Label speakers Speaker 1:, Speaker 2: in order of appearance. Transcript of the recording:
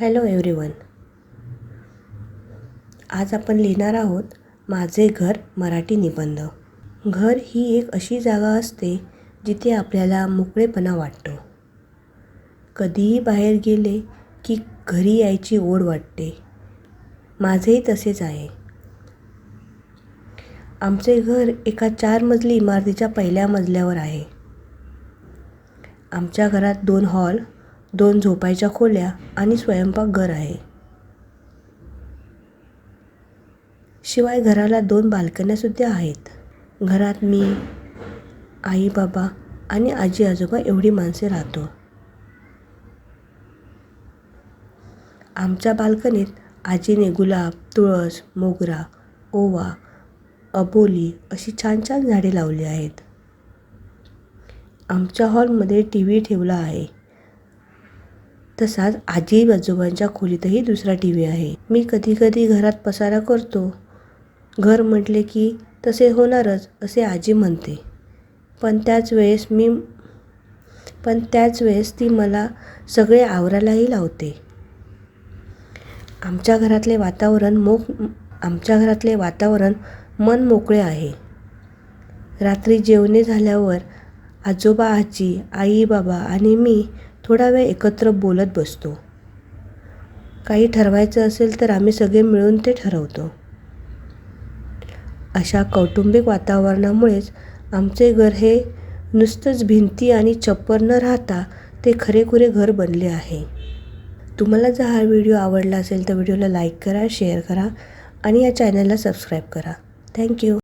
Speaker 1: Hello everyone आज आपण लिहिणार आहोत माझे घर मराठी निबंध. घर ही एक अशी जागा असते जिथे आपल्याला मोकळेपणा वाटतो. कधीही बाहेर गेले की घरी यायची ओढ वाटते. माझेही तसेच आहे. आमचे घर एका चार मजली इमारतीच्या पहिल्या मजल्यावर आहे. आमच्या घरात दोन हॉल दोन झोपायच्या खोल्या आणि स्वयंपाकघर आहे. शिवाय घराला दोन बाल्कन्यासुद्धा आहेत. घरात मी आई बाबा आणि आजी आजोबा एवढी माणसे राहतो. आमच्या बाल्कनीत आजीने गुलाब तुळस मोगरा ओवा अबोली अशी छान छान झाडे लावली आहेत. आमच्या हॉलमध्ये टी व्ही ठेवला आहे. तसाच आजी आजोबांच्या खोलीतही दुसरा टी व्ही आहे. मी कधी कधी घरात पसारा करतो. घर म्हटले की तसे होणारच असे आजी म्हणते. पण त्याच वेळेस मी पण त्याच वेळेस ती मला सगळे आवरायलाही लावते. आमच्या घरातले वातावरण मोक आमच्या घरातले वातावरण मन मोकळे आहे. रात्री जेवणे झाल्यावर आजोबा आजी आई बाबा आणि मी थोडा वेळ एकत्र बोलत बसतो. काही ठरवायचं असेल तर आम्ही सगळे मिळून ते ठरवतो. अशा कौटुंबिक वातावरणामुळेच आमचे घर हे नुसतंच भिंती आणि चप्पर न राहता ते खरेखुरे घर बनले आहे. तुम्हाला जर हा व्हिडिओ आवडला असेल तर व्हिडिओला लाईक करा शेअर करा आणि या चॅनलला सबस्क्राईब करा. थँक्यू.